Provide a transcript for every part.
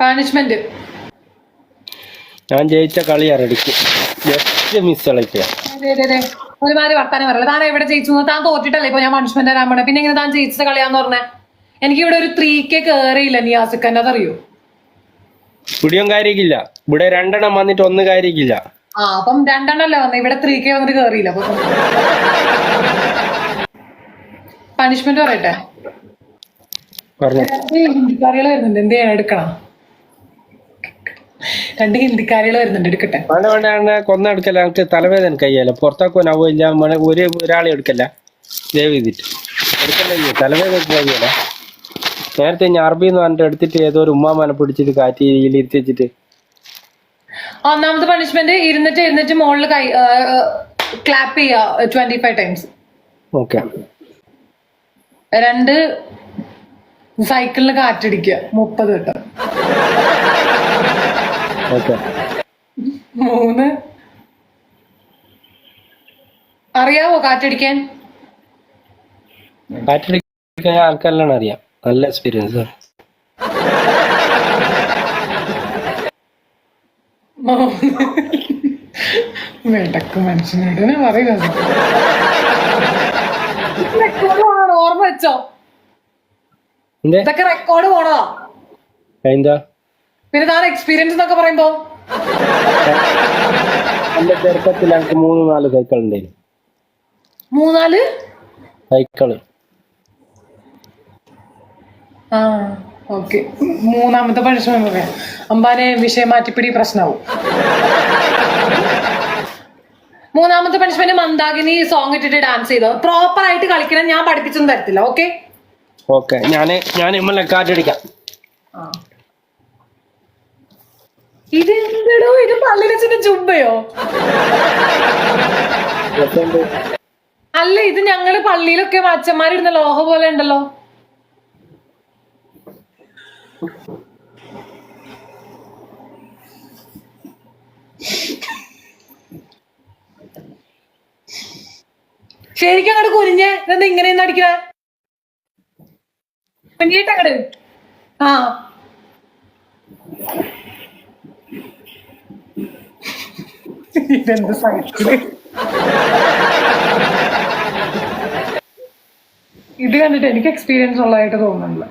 Punishment ഞാൻ ജയിച്ച കളി അരടിക്കും ജസ്റ്റ് മിസ് കളിക്കുക ഒരുമാതിരി വർത്താനം പറയല്ല താൻ എവിടെ ജയിച്ചു? താൻ തോറ്റിട്ടല്ലേ ഇപ്പൊ ഞാൻ പണിഷ്മെന്റ് തരാൻ പോണേ? പിന്നെ എങ്ങനെ താൻ ജയിച്ച കളിയാന്ന് പറഞ്ഞേ? എനിക്ക് ഇവിടെ ഒരു ത്രീ കെ കേറിയില്ല നിയാസിക്കന്റെ. അതറിയോ? ഇവിടെയും കാര്യക്കില്ല. ഇവിടെ രണ്ടെണ്ണം വന്നിട്ട് ഒന്ന് കാര്യക്കില്ല. ആ അപ്പം രണ്ടെണ്ണല്ലേ വന്നേ? ഇവിടെ ത്രീ കെ വന്നിട്ട് കേറിയില്ല. അപ്പൊ പണിഷ്മെന്റ് പറയട്ടെ? ഹിന്ദിക്കാരികൾ വരുന്നുണ്ട്. എന്ത് ചെയ്യാൻ എടുക്കണം? രണ്ട് ഹിന്ദിക്കാരികൾ വരുന്നുണ്ട് എടുക്കട്ടെ. വേണ്ട വേണ്ട വേണ്ട. കൊന്നെടുക്കല്ല എനിക്ക് തലവേദന കയ്യല്ല പുറത്താക്കുവാൻ ആവില്ല മണ ഒരു ഒരാളെ എടുക്കല്ല. ദയവ് ചെയ്തിട്ട്. എടുക്കല്ല തലവേദന കഴിയല്ല നേരത്തെ ഞാൻ അറബി എന്ന് പറഞ്ഞിട്ട് എടുത്തിട്ട് ഏതോ ഒരു ഉമ്മാമനെ പിടിച്ചിട്ട് കാറ്റ് ഇരുത്തി വെച്ചിട്ട്. ഒന്നാമത്തെ പണിഷ്മെന്റ് ഇരുന്നിട്ട് ഇരുന്നിട്ട് മുകളിൽ കൈ ക്ലാപ്പ് ചെയ്യുക ട്വന്റി ഫൈവ് ടൈംസ് ഓക്കെ. രണ്ട് സൈക്കിളിന് കാറ്റടിക്കുക. മുപ്പത് വട്ടം. ഓക്കെ മൂന്ന്. അറിയാവോ കാറ്റടിക്കാൻ? കാറ്റടിക്കാൻ ആൾക്കാരെല്ലാം അറിയാം. നല്ല എക്സ്പീരിയൻസ് വേണ്ടക്ക് മനുഷ്യനോട്. ഞാൻ പറയുന്നത് ഓർമ്മ വെച്ചോ? ഇതൊക്കെ റെക്കോർഡ് പോണോ എന്താ പിന്നെ താൻ എക്സ്പീരിയൻസ് എന്നൊക്കെ പറയുമ്പോ? എന്റെ ചെറുപ്പത്തിൽ എനിക്ക് മൂന്ന് നാല് സൈക്കിൾ ഉണ്ടായിരുന്നു. മൂന്നാൽ? സൈക്കിൾ ആ ഓക്കെ മൂന്നാമത്തെ പ്രശ്നം പറയാം അമ്പാനെ വിഷയം മാറ്റിപ്പിടി പ്രശ്നമാവും മൂന്നാമത്തെ പണിഷ്മെന്റ് മന്ദാകിനി സോങ് ഇട്ടിട്ട് ഡാൻസ് ചെയ്തോ. പ്രോപ്പർ ആയിട്ട് കളിക്കണം ഞാൻ പഠിപ്പിച്ചൊന്നും തരത്തില്ല ഓക്കെ ഓക്കെ ഞാൻ ഞാൻ ഇമ്മലെ കാറ്റടിക്കാം. ഇത് എന്തടോ ഇത് പള്ളിനച്ചിന്റെ ചുമ്പയോ അല്ല ഇത് ഞങ്ങൾ പള്ളിയിലൊക്കെ അച്ഛന്മാരിടുന്ന ലോഹ പോലെ ഉണ്ടല്ലോ. ശരിക്കും അങ്ങോട്ട് കുനിഞ്ഞേ എന്താ ഇങ്ങനെ അടിക്കണ? കുഞ്ഞിട്ട് അങ്ങട്. ആ. ഇതെന്ത് സൈറ്റിൽ ഇത് കണ്ടിട്ട് എനിക്ക് എക്സ്പീരിയൻസ് ഉള്ളതായിട്ട് തോന്നുന്നില്ല.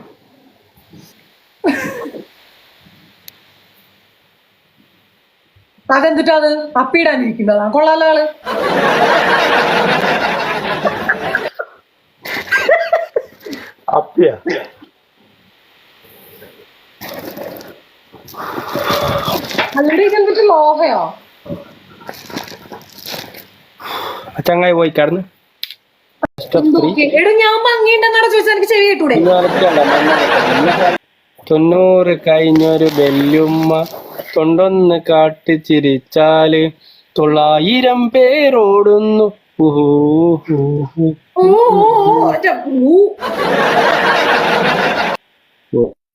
അതെന്തിട്ടാ അത്? അപ്പിടാനിരിക്കുന്നതാ കൊള്ളാലോ ആൾ. അപ്പിയാ അല്ലെങ്കിൽ ഇതെന്തിട്ട് ലോഹയോ ചങ്ങായി പോയി കിടന്ന് എന്തൊക്കെ എടോ ഞാൻ ഭംഗിയുണ്ടെന്നാണ് ചോദിച്ചത് എനിക്ക് ചെവി കേട്ടൂടെ? തൊണ്ണൂറ് കഴിഞ്ഞൊരു ബെല്ലുമ്മ തൊണ്ടൊന്ന് കാട്ടി ചിരിച്ചാൽ തൊള്ളായിരം പേരോടുന്നു.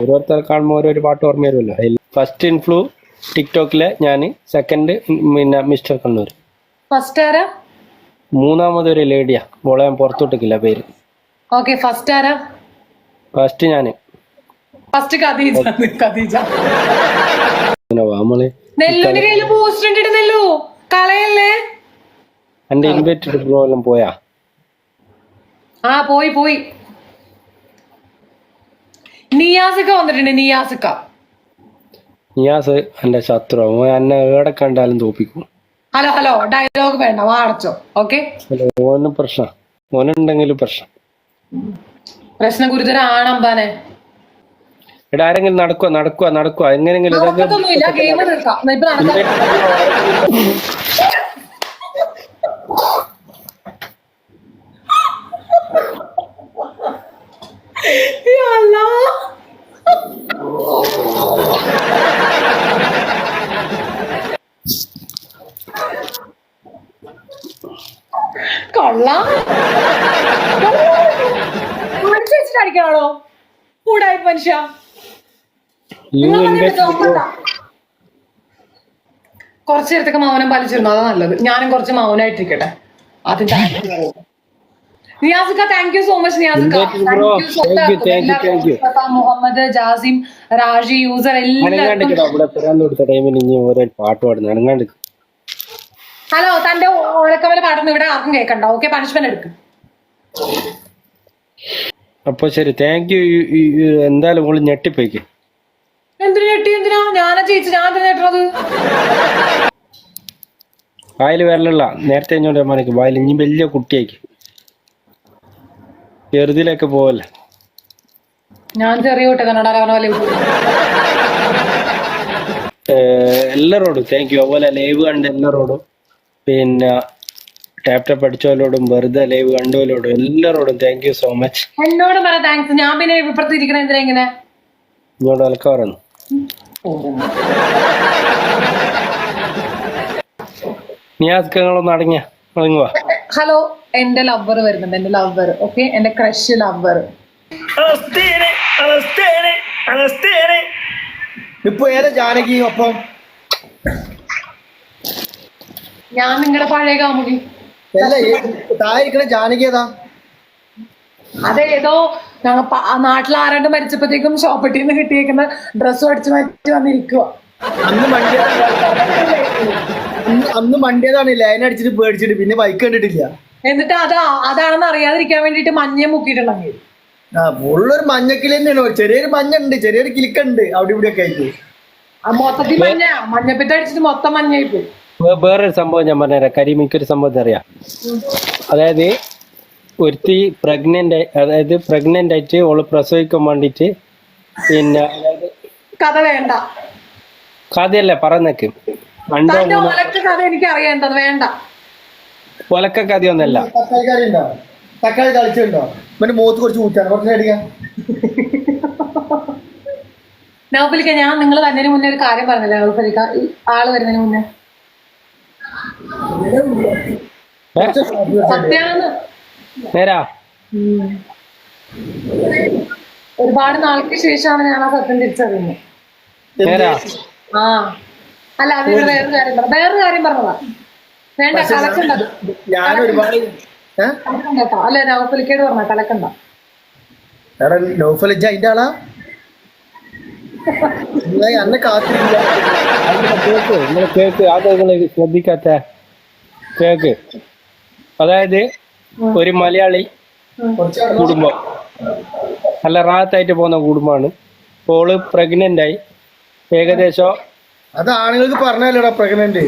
ഓരോരുത്തർ കാണുമ്പോ കാണുമ്പോൾ ഓരോരു പാട്ട് ഓർമ്മ വരുമല്ലോ. ഫസ്റ്റ് ഇൻഫ്ലൂ ടിക്ടോക്കിലെ ഞാൻ സെക്കൻഡ് പിന്നെ മിസ്റ്റർ കണ്ണൂർ ഫസ്റ്റ് ആരാ? മൂന്നാമതൊരു ലേഡിയാ. മോളെ ഞാൻ പുറത്തോട്ടിക്കില്ല പേര്. ഓക്കെ ഫസ്റ്റ് ആരാ? ഫസ്റ്റ് ഞാൻ ഫസ്റ്റ് ഖദീജ ഖദീജ. പിന്നെ വാ മോളെ. നെല്ലുവിന്റെ കയ്യിൽ പോസ്റ്റ് ഉണ്ടിട്ട് നെല്ലു കളയല്ലേ? എന്റെ ഇൻവൈറ്റഡ് പ്രോഗ്രാം പോയാ? ആ പോയി പോയി. നിയാസക്ക വന്നിട്ടുണ്ട് നിയാസക്ക. നിയാസ് എന്റെ ശത്രു അവൻ എന്നെ എവിടെ കണ്ടാലും തോപ്പിക്കും. ഹലോ ഹലോ ഡയലോഗ് വേണ്ട വാടച്ചോ ഓക്കെ പ്രശ്നം. ഓനുണ്ടെങ്കിലും പ്രശ്നം. ഗുരുതരാണെ ഗുരുതരാണ് അമ്പാനെ. ഇവിടെ ആരെങ്കിലും നടക്കുക നടക്കുക നടക്കുക എങ്ങനെങ്കിലും ഇതൊക്കെ നടക്കത്തൊന്നുമില്ല ഗെയിം തീർക്കാം എന്നാ ഇപ്പൊ നടക്കാം യാ അല്ലാ. മനസ്സ് വെച്ചിട്ട് അടിക്കണോ കൂടായി മനുഷ്യ. കുറച്ച് നേരത്തേക്ക് മൗനം പാലിച്ചിരുന്നു? അതാ നല്ലത്. ഞാനും കുറച്ച് മൗനായിട്ടിരിക്കട്ടെ. അതിന്റെ നിയാസിക്ക താങ്ക് യു സോ മച്ച് നിയാസിക്ക. മുഹമ്മദ് ജാസിം രാജി യൂസർ എല്ലാം പാട്ട് കിടാ ഇവിടെ പിറന്നു കൊടുത്ത ടൈമിൽ ഇനി ഓരോ പാട്ട് പാടുന്നു അനങ്ങാണ്ട് ഹലോ തന്റെ ഓലക്കവല പാടുന്ന ഇവിടെ ആർക്കും കേൾക്കണ്ട ഓക്കെ പണിഷ്മെന്റ് എടുക്കും. അപ്പൊ ശരി താങ്ക് യു എന്തായാലും ഓൾ ഞെട്ടിപ്പോയിക്ക്. എന്തിനു ഞെട്ടി? എന്തിനാ? ഞാനാ ചേച്ചി ഞാൻ ഞെട്ടണത്? വായിൽ വരലുള്ള നേരത്തെ ഇങ്ങോട്ട് മനക്ക് വായിൽ ഇനി വലിയ കുട്ടിയാക്കി ചെറുതിലേക്ക് പോവല്ല? ഞാൻ ചെറിയ കുട്ടി പോലെ എല്ലാരോടും താങ്ക് യു അതുപോലെ ലൈവ് കണ്ട എല്ലാരോടും. പിന്നെ ടാപ് ടാപ്പ് അടിച്ചവരോടും വെറുതെ ലൈവ് കണ്ടവരോടും എല്ലാരോടും താങ്ക് യു സോ മച്ച് എന്നോട് പറ താങ്ക്സ് ഞാൻ പിന്നെ ഇപ്പുറത്ത് ഇരിക്കണ എന്തിനാ ഇങ്ങനെ? ഇങ്ങോട്ട് അടങ്ങിയ അടങ്ങുക ഹലോ എന്റെ ലവർ വരുന്നുണ്ട് എന്റെ ലവർ ഓക്കെ എന്റെ crush lover Alastene, alastene, alastene. ഇപ്പൊ ഏതാ ജാനകി ഒപ്പം ഞാൻ നിങ്ങളുടെ പഴയ കാമുകി. അല്ല താഴെ ജാനകി ഏതാ? അതേതോ ഞങ്ങൾ നാട്ടിൽ ആരാണ്ട് മരിച്ചപ്പോഴത്തേക്കും ഷോപ്പട്ടിൽ നിന്ന് കിട്ടിയേക്കുന്ന ഡ്രസ്സ് അടിച്ചു മാറ്റി വന്നിരിക്കുക അന്ന് മണ്ടിയതാണ് അന്ന് മണ്ടിയതാണ് ലൈൻ അടിച്ചിട്ട് പേടിച്ചിട്ട് പിന്നെ ബൈക്ക് കണ്ടിട്ടില്ല. എന്നിട്ട് അതാ അതാണെന്ന് അറിയാതിരിക്കാൻ വേണ്ടിട്ട് മഞ്ഞ മുക്കിയിട്ടുണ്ടെങ്കിൽ ആ ഫുള്ളൊരു മഞ്ഞക്കിൽ തന്നെയാണ്. ചെറിയൊരു മഞ്ഞ ഉണ്ട് ചെറിയൊരു കിലുക്കുണ്ട് അവിടെ ഇവിടെ ഒക്കെ ആയിട്ട് മൊത്തത്തിൽ മഞ്ഞ മഞ്ഞപ്പിത്ത അടിച്ചിട്ട് മൊത്തം മഞ്ഞായി പോയി. വേറൊരു സംഭവം ഞാൻ പറഞ്ഞുതരാം. കരിമിക്കൊരു സംഭവം അറിയാം അതായത് ഒരുത്തി പ്രഗ്നന്റ് അതായത് പ്രഗ്നന്റ് ആയിട്ട് ഓൾ പ്രസവിക്കാൻ വേണ്ടിട്ട് പിന്നെ അതായത് കഥ വേണ്ട. കഥയല്ലേ പറഞ്ഞേക്ക് കഥ എനിക്ക് അറിയാം എന്താ വേണ്ട. ഒലക്ക കഥയൊന്നല്ല തക്കാളി കുറച്ച് ഊറ്റാണ്. കുറച്ച് അടിക്കാം നൗഫലിക്ക ഞാൻ നിങ്ങൾ തന്നെ മുന്നേ ഒരു കാര്യം പറഞ്ഞില്ലേ? നൗഫലിക്ക ആൾ വരുന്നതിന് മുന്നേ. നേരാ ഒരുപാട് നാൾക്ക് ശേഷമാണ് ഞാൻ ആ സത്യം തിരിച്ചറിയുന്നത്. നേരാ ആ. അല്ല അത് വേറൊരു കാര്യം പറഞ്ഞു വേറൊരു കാര്യം പറഞ്ഞതാ. വേണ്ട കലക്കണ്ട. അല്ല നൗഫലിക്കയോട് പറഞ്ഞ കലക്കണ്ട. നൗഫലജ അതിന്റെ ആളാ? അന്ന് അന്നെ കാത്തിരിക്കില്ല കേക്ക് നിങ്ങൾ കേക്ക്. അത് നിങ്ങൾ ശ്രദ്ധിക്കാത്ത കേക്ക്. അതായത് ഒരു മലയാളി കുടുംബം. നല്ല റാത്തായിട്ട് പോകുന്ന കുടുംബമാണ്. ഓൾ പ്രഗ്നന്റ് ആയി. ഏകദേശം അത് ആണുങ്ങൾക്ക് പറഞ്ഞല്ലോടാ പ്രഗ്നന്റ്